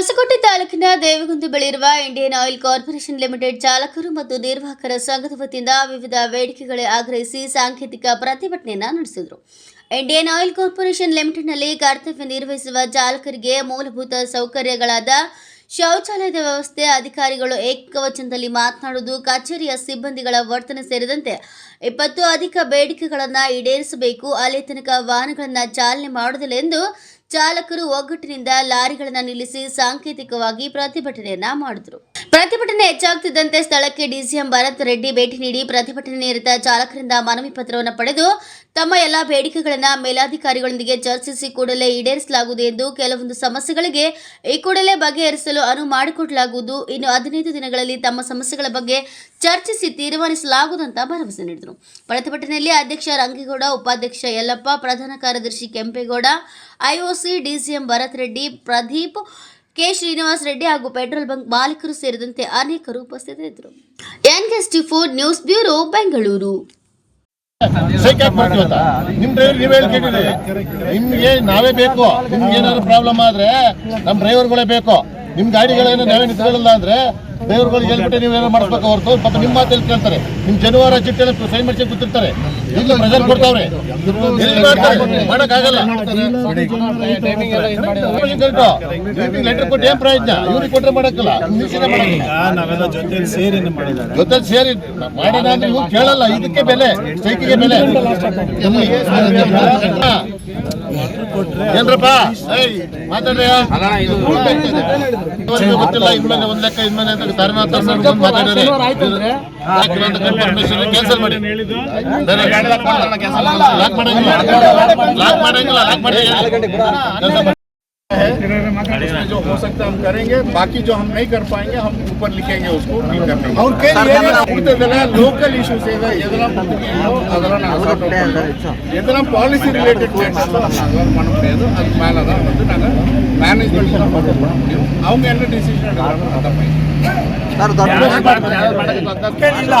ಹೊಸಕೋಟೆ ತಾಲೂಕಿನ ದೇವಗುಂದಿ ಬಳಿರುವ Indian oil corporation limited ಚಾಲಕರು ಮತ್ತು ನಿರ್ವಾಹಕರ ಸಂಘದ ವತಿಯಿಂದ ವಿವಿಧ ಬೇಡಿಕೆಗಳೇ ಆಗ್ರಹಿಸಿ ಸಾಂಕೇತಿಕ ಪ್ರತಿಭಟನೆಯನ್ನು ನಡೆಸಿದರು. ಇಂಡಿಯನ್ ಆಯಿಲ್ ಕಾರ್ಪೊರೇಷನ್ ಲಿಮಿಟೆಡ್ನಲ್ಲಿ ಕರ್ತವ್ಯ ನಿರ್ವಹಿಸುವ ಚಾಲಕರಿಗೆ ಮೂಲಭೂತ ಸೌಕರ್ಯಗಳಾದ ಶೌಚಾಲಯದ ವ್ಯವಸ್ಥೆ, ಅಧಿಕಾರಿಗಳು ಏಕವಚನದಲ್ಲಿ ಮಾತನಾಡುವುದು, ಕಚೇರಿಯ ಸಿಬ್ಬಂದಿಗಳ ವರ್ತನೆ ಸೇರಿದಂತೆ ಇಪ್ಪತ್ತು ಅಧಿಕ ಬೇಡಿಕೆಗಳನ್ನು ಈಡೇರಿಸಬೇಕು. ಅಲ್ಲಿ ತನಕ ವಾಹನಗಳನ್ನು ಚಾಲನೆ ಮಾಡುವುದಿಲ್ಲ ಎಂದು ಚಾಲಕರು ಒಗ್ಗಟ್ಟಿನಿಂದ ಲಾರಿಗಳನ್ನು ನಿಲ್ಲಿಸಿ ಸಾಂಕೇತಿಕವಾಗಿ ಪ್ರತಿಭಟನೆಯನ್ನು ಮಾಡಿದರು. ಪ್ರತಿಭಟನೆ ಹೆಚ್ಚಾಗುತ್ತಿದ್ದಂತೆ ಸ್ಥಳಕ್ಕೆ ಡಿಸಿಎಂ ಭರತ್ ರೆಡ್ಡಿ ಭೇಟಿ ನೀಡಿ ಪ್ರತಿಭಟನೆ ನಿರತ ಚಾಲಕರಿಂದ ಮನವಿ ಪತ್ರವನ್ನು ಪಡೆದು ತಮ್ಮ ಎಲ್ಲ ಬೇಡಿಕೆಗಳನ್ನು ಮೇಲಾಧಿಕಾರಿಗಳೊಂದಿಗೆ ಚರ್ಚಿಸಿ ಕೂಡಲೇ ಈಡೇರಿಸಲಾಗುವುದು ಎಂದು ಕೆಲವೊಂದು ಸಮಸ್ಯೆಗಳಿಗೆ ಈ ಕೂಡಲೇ ಬಗೆಹರಿಸಲು ಅನುವು ಮಾಡಿಕೊಡಲಾಗುವುದು. ಇನ್ನು ಹದಿನೈದು ದಿನಗಳಲ್ಲಿ ತಮ್ಮ ಸಮಸ್ಯೆಗಳ ಬಗ್ಗೆ ಚರ್ಚಿಸಿ ತೀರ್ಮಾನಿಸಲಾಗುವುದು ಅಂತ ಭರವಸೆ ನೀಡಿದರು. ಪ್ರತಿಭಟನೆಯಲ್ಲಿ ಅಧ್ಯಕ್ಷ ರಂಗೇಗೌಡ, ಉಪಾಧ್ಯಕ್ಷ ಯಲ್ಲಪ್ಪ, ಪ್ರಧಾನ ಕಾರ್ಯದರ್ಶಿ Kempegowda, IOC DCM Bharath Reddy, Pradeep K Srinivas Reddy ಹಾಗೂ ಪೆಟ್ರೋಲ್ ಬಂಕ್ ಮಾಲೀಕರು ಸೇರಿದಂತೆ ಅನೇಕರು ಉಪಸ್ಥಿತರಿದ್ದರು. NS T four news bureau Bengaluru. ಸೈಕ್ ಯಾಕೆ ಡ್ರೈವರ್ ನೀವೇ ನಿಮ್ಗೆ ನಾವೇ ಬೇಕು. ನಿಮ್ಗೆ ಏನಾದ್ರು ಪ್ರಾಬ್ಲಮ್ ಆದ್ರೆ ನಮ್ ಡ್ರೈವರ್ಗಳೇ ಬೇಕು. ನಿಮ್ ಗಾಡಿಗಳೇನು ನಾವೇ ನಿಂತ್ಕೊಳ್ಳಲ್ಲ ಅಂದ್ರೆ ಡ್ರೈವರ್ಗಳಿಗೆ ಹೇಳ್ಬಿಟ್ಟು ನೀವು ಏನೋ ಮಾಡಿಸ್ಬೇಕು ಹೊರತು ಪಾಪ ನಿಮ್ಮ ಮಾತು ಕೇಳ್ತಾರೆ. ನಿಮ್ ಜನವಾರ ಚಿಟ್ಟೆಲ್ಲ ಸೈನ್ ಮಾಡಿಸಿ ಕೂತಿರ್ತಾರೆ. ಈಗಲೂ ಪ್ರೆಸೆಂಟ್ ಕೊಡ್ತಾವ್ರೆ. ಮಾಡೋಕ್ಕಾಗಲ್ಲ. ಮಾಡಕ್ಕಾಗಲ್ಲ ಲೆಟರ್ ಕೊಟ್ಟು ಏನ್ ಪ್ರಯೋಜನ? ಇವ್ರಿಗೆ ಕೊಟ್ರೆ ಮಾಡಕ್ಕಲ್ಲ. ಜೊತೆ ಸೇರಿ ಮಾಡಿದ್ದಾರೆ. ಜೊತೆ ಸೇರಿ ಮಾಡೋಣ ಅಂದ್ರೆ ಇವ್ರು ಕೇಳಲ್ಲ. ಇದಕ್ಕೆ ಬೆಲೆ ಸೈಕಿಗೆ ಬೆಲೆ. ಏನ್ರಪ್ಪ ಗೊತ್ತಿಲ್ಲ ಒಂದ್ ಲೆಕ್ಕ ಅಂತ ತಾರನಾಥ ಮಾತಾಡಿದ್ರೆ ಕ್ಯಾನ್ಸಲ್ ಮಾಡಿ ಲಾಕ್ ಮಾಡಂಗಿಲ್ಲ ಲಾಕ್ ಮಾಡಂಗಿಲ್ಲ ಲಾಕ್ ಮಾಡಿ है जो हो सकता हम करेंगे बाकी जो हम नहीं कर पाएँगे हम ऊपर लिखेंगे उसको ಅವ್ರು ಕೇಳಿ ಉಳಿದಿದ್ದೆಲ್ಲ ಲೋಕಲ್ ಇಶ್ಯೂಸ್ ಇದೆ ಎದರ ಅದನ್ನ ಎದರ ಪಾಲಿಸಿ ರಿಲೇಟೆಡ್ அதெல்லாம் பண்ண முடியாது அதுக்கு மேலே தான் வந்து நாங்கள் மேனேஜ்மெண்ட் தான் பார்த்து பண்ண முடியும் அவங்க என்ன டிசிஷன் எடுக்கிறாங்களோ அதை பையன் இல்லை